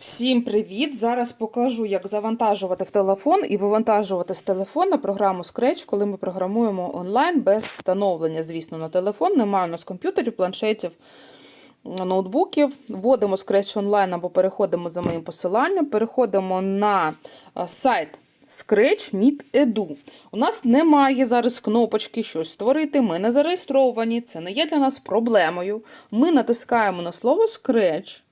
Всім привіт! Зараз покажу, як завантажувати в телефон і вивантажувати з телефона програму Scratch, коли ми програмуємо онлайн без встановлення, звісно, на телефон. Немає у нас комп'ютерів, планшетів, ноутбуків. Вводимо Scratch онлайн або переходимо за моїм посиланням, переходимо на а, сайт Scratch.Meet.edu. У нас немає зараз кнопочки щось створити. Ми не зареєстровані. Це не є для нас проблемою. Ми натискаємо на слово Scratch.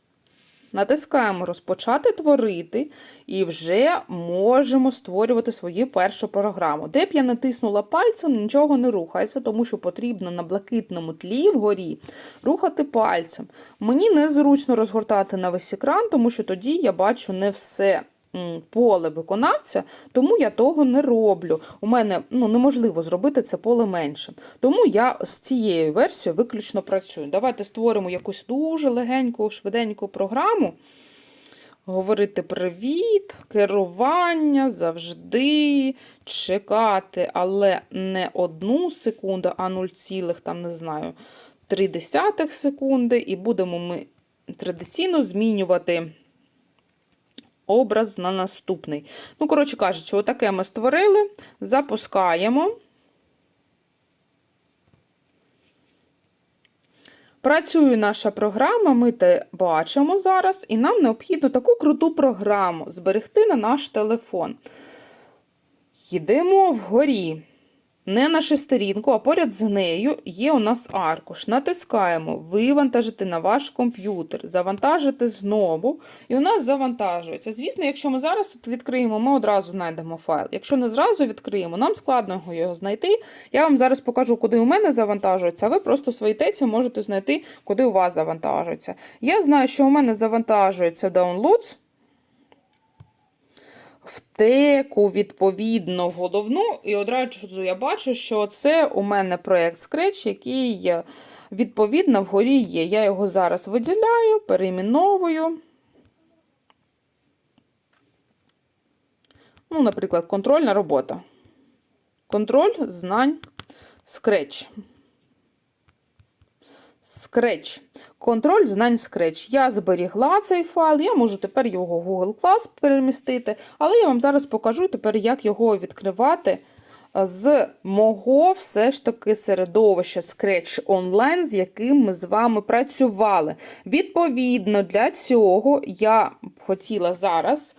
Натискаємо розпочати творити і вже можемо створювати свою першу програму. Де б я натиснула пальцем, нічого не рухається, тому що потрібно на блакитному тлі вгорі рухати пальцем. Мені незручно розгортати на весь екран, тому що тоді я бачу не все. Поле виконавця, тому я того не роблю. У мене ну, неможливо зробити це поле меншим. Тому я з цією версією виключно працюю. Давайте створимо якусь дуже легеньку, швиденьку програму. Говорити привіт, керування завжди, чекати, але не одну секунду, а 0, там, не знаю, 3 десятих секунди. І будемо ми традиційно змінювати образ на наступний. Ну, коротше кажучи, отаке ми створили, запускаємо. Працює наша програма, ми те бачимо зараз, і нам необхідно таку круту програму зберегти на наш телефон. Їдемо вгорі. Не на шестерінку, а поряд з нею є у нас аркуш. Натискаємо Вивантажити на ваш комп'ютер, завантажити знову, і у нас завантажується. Звісно, якщо ми зараз тут відкриємо, ми одразу знайдемо файл. Якщо не зразу відкриємо, нам складно його знайти. Я вам зараз покажу, куди у мене завантажується, а ви просто в своїй теці можете знайти, куди у вас завантажується. Я знаю, що у мене завантажується Downloads. В теку, відповідно, в головну, і одразу я бачу, що це у мене проєкт Scratch, який відповідно вгорі є. Я його зараз виділяю, перейменовую. Ну, наприклад, контрольна робота. Контроль знань Scratch. Scratch. Контроль знань Scratch. Я зберігла цей файл, я можу тепер його в Google Class перемістити, але я вам зараз покажу тепер, як його відкривати з мого все ж таки середовища Scratch Online, з яким ми з вами працювали. Відповідно, для цього я хотіла зараз.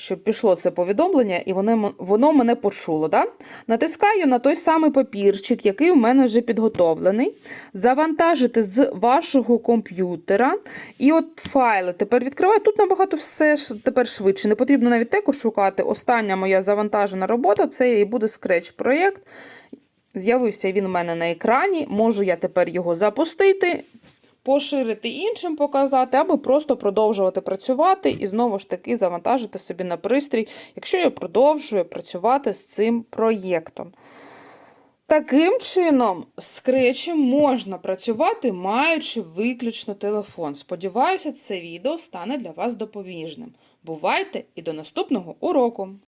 Щоб пішло це повідомлення, і воно, воно мене почуло. Да? Натискаю на той самий папірчик, який у мене вже підготовлений. Завантажити з вашого комп'ютера. І от файли тепер відкриваю. Тут набагато все тепер швидше. Не потрібно навіть теку шукати. Остання моя завантажена робота це і буде Scratch проєкт. З'явився він у мене на екрані. Можу я тепер його запустити. Поширити іншим показати, або просто продовжувати працювати і знову ж таки завантажити собі на пристрій, якщо я продовжую працювати з цим проєктом. Таким чином, з Scratch можна працювати, маючи виключно телефон. Сподіваюся, це відео стане для вас допоміжним. Бувайте і до наступного уроку!